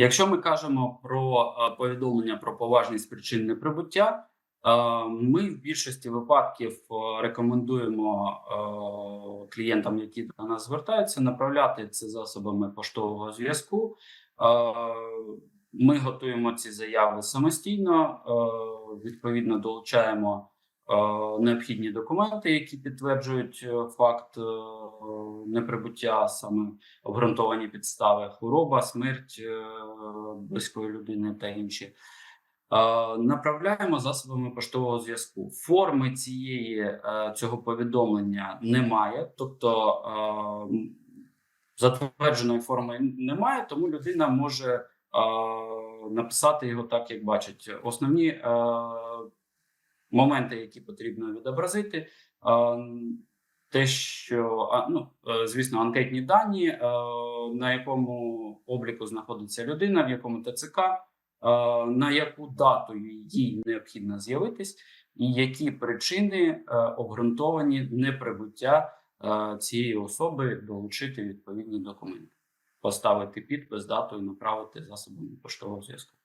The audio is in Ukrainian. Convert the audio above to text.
Якщо ми кажемо про е, повідомлення про поважність причин неприбуття, е, ми в більшості випадків е, рекомендуємо клієнтам, які до нас звертаються, направляти це засобами поштового зв'язку. Ми готуємо ці заяви самостійно, відповідно долучаємо необхідні документи, які підтверджують е, факт е, неприбуття саме обґрунтовані підстави, хвороба, смерть е, близької людини та інші. Е, Направляємо засобами поштового зв'язку. Форми цієї е, цього повідомлення немає, тобто е, затвердженої форми немає, тому людина може е, написати його так, як бачить. Основні е, моменти, які потрібно відобразити. е, те, що ну, е, звісно, анкетні дані, е, на якому обліку знаходиться людина, в якому ТЦК, на яку дату їй необхідно з'явитись, і які причини обґрунтовані неприбуття цієї особи долучити відповідні документи, поставити підпис, дату і направити засобами поштового зв'язку.